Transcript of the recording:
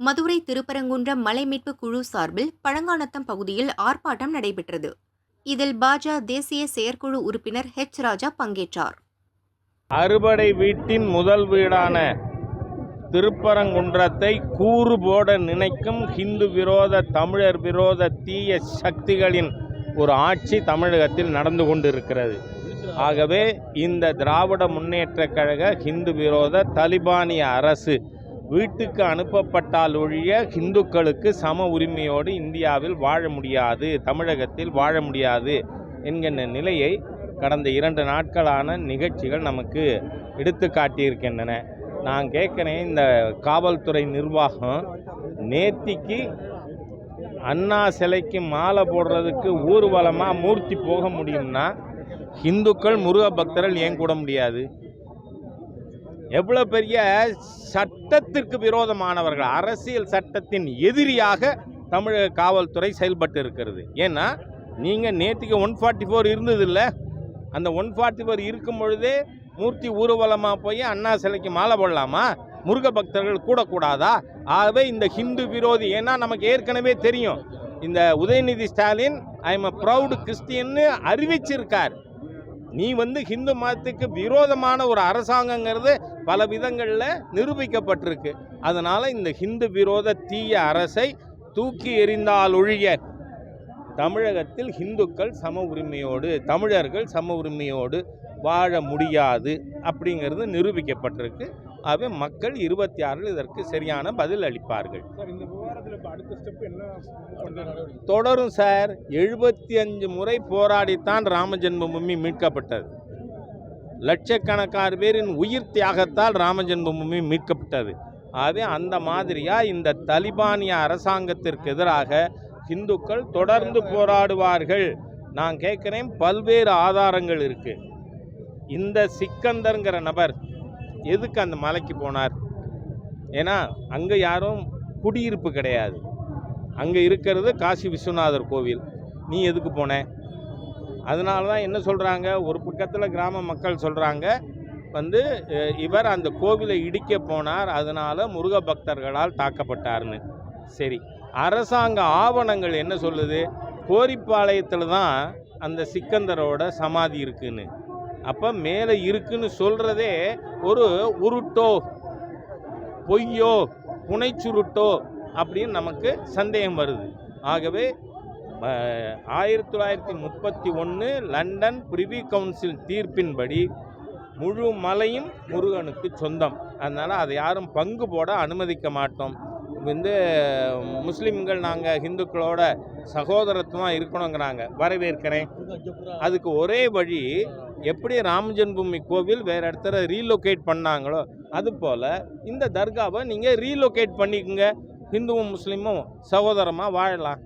மதுரை திருப்பரங்குன்றம் மலை மீட்பு குழு சார்பில் பழங்கானத்தம் பகுதியில் ஆர்ப்பாட்டம் நடைபெற்றது. இதில் பாஜ தேசிய செயற்குழு உறுப்பினர் ஹெச். ராஜா பங்கேற்றார். அறுபடை வீட்டின் முதல் வீடான திருப்பரங்குன்றத்தை கூறு போட நினைக்கும் ஹிந்து விரோத தமிழர் விரோத தீய சக்திகளின் ஒரு ஆட்சி தமிழகத்தில் நடந்து கொண்டிருக்கிறது. ஆகவே இந்த திராவிட முன்னேற்றக் கழக ஹிந்து விரோத தலிபானிய அரசு வீட்டுக்கு அனுப்பப்பட்டால் ஒழிய ஹிந்துக்களுக்கு சம உரிமையோடு இந்தியாவில் வாழ முடியாது தமிழகத்தில் வாழ முடியாது என்கின்ற நிலையை கடந்த இரண்டு நாட்களான நிகழ்ச்சிகள் நமக்கு எடுத்து காட்டியிருக்கின்றன. நான் கேட்குறேன் இந்த காவல்துறை நிர்வாகம் நேத்திக்கு அண்ணா சிலைக்கு மாலை போடுறதுக்கு ஊர்வலமாக மூர்த்தி போக முடியும்னா இந்துக்கள் முருக பக்தர்கள் ஏன் கூட முடியாது? எவ்வளோ பெரிய சட்டத்திற்கு விரோதமானவர்கள் அரசியல் சட்டத்தின் எதிரியாக தமிழக காவல்துறை செயல்பட்டு இருக்கிறது. ஏன்னா நீங்கள் நேற்றுக்கு ஒன் ஃபார்ட்டி ஃபோர் இருந்ததில்ல. அந்த ஒன் ஃபார்ட்டி ஃபோர் இருக்கும் பொழுதே மூர்த்தி ஊர்வலமாக போய் அண்ணா சிலைக்கு மாலை போடலாமா? முருக பக்தர்கள் கூடக்கூடாதா? ஆகவே இந்த ஹிந்து விரோதி ஏன்னா நமக்கு ஏற்கனவே தெரியும். இந்த Udhayanidhi Stalin I am a proud கிறிஸ்டின்னு அறிவிச்சிருக்கார். நீ வந்து ஹிந்து மதத்துக்கு விரோதமான ஒரு அரசாங்கங்கிறது பல விதங்களில் நிரூபிக்கப்பட்டிருக்கு. அதனால் இந்த ஹிந்து விரோத தீய அரசை தூக்கி எறிந்தால் ஒழிய தமிழகத்தில் ஹிந்துக்கள் சம உரிமையோடு தமிழர்கள் சம உரிமையோடு வாழ முடியாது அப்படிங்கிறது நிரூபிக்கப்பட்டிருக்கு. ஆகவே மக்கள் இருபத்தி ஆறில் இதற்கு சரியான பதில் அளிப்பார்கள். தொடரும் சார். எழுபத்தி அஞ்சு முறை போராடித்தான் ராம ஜென்மபூமி மீட்கப்பட்டது. லட்சக்கணக்கான பேரின் உயிர் தியாகத்தால் ராம ஜென்மபூமி மீட்கப்பட்டது. ஆகவே அந்த மாதிரியாக இந்த தலிபானிய அரசாங்கத்திற்கு எதிராக இந்துக்கள் தொடர்ந்து போராடுவார்கள். நான் கேட்குறேன் பல்வேறு ஆதாரங்கள் இருக்கு. இந்த சிக்கந்தர்ங்கிற நபர் எதுக்கு அந்த மலைக்கு போனார்? ஏன்னா அங்கே யாரும் குடியிருப்பு கிடையாது. அங்கே இருக்கிறது காசி விஸ்வநாதர் கோவில். நீ எதுக்கு போன? அதனால தான் என்ன சொல்கிறாங்க ஒரு பக்கத்தில் கிராம மக்கள் சொல்கிறாங்க வந்து இவர் அந்த கோவிலை இடிக்க போனார் அதனால் முருக பக்தர்களால் தாக்கப்பட்டார்னு. சரி அரசாங்க ஆவணங்கள் என்ன சொல்லுது? கோரிப்பாளையத்தில் தான் அந்த சிக்கந்தரோட சமாதி இருக்குன்னு. அப்போ மேலே இருக்குன்னு சொல்கிறதே ஒரு உருட்டோ பொய்யோ புனைச்சுருட்டோ அப்படின்னு நமக்கு சந்தேகம் வருது. ஆகவே ஆயிரத்தி தொள்ளாயிரத்தி முப்பத்தி ஒன்று லண்டன் பிரிவி கவுன்சில் தீர்ப்பின்படி முழு மலையும் முருகனுக்கு சொந்தம். அதனால் அதை யாரும் பங்கு போட அனுமதிக்க மாட்டோம். வந்து முஸ்லீம்கள் நாங்கள் ஹிந்துக்களோட சகோதரத்துவமாக இருக்கணுங்கிறாங்க. வரவேற்கிறேன். அதுக்கு ஒரே வழி எப்படி ராம ஜென்மபூமி கோவில் வேறு இடத்துல ரீலொகேட் பண்ணாங்களோ அதுபோல் இந்த தர்காவை நீங்கள் ரீலொகேட் பண்ணிக்கோங்க. ஹிந்துவும் முஸ்லீமும் சகோதரமாக வாழலாம்.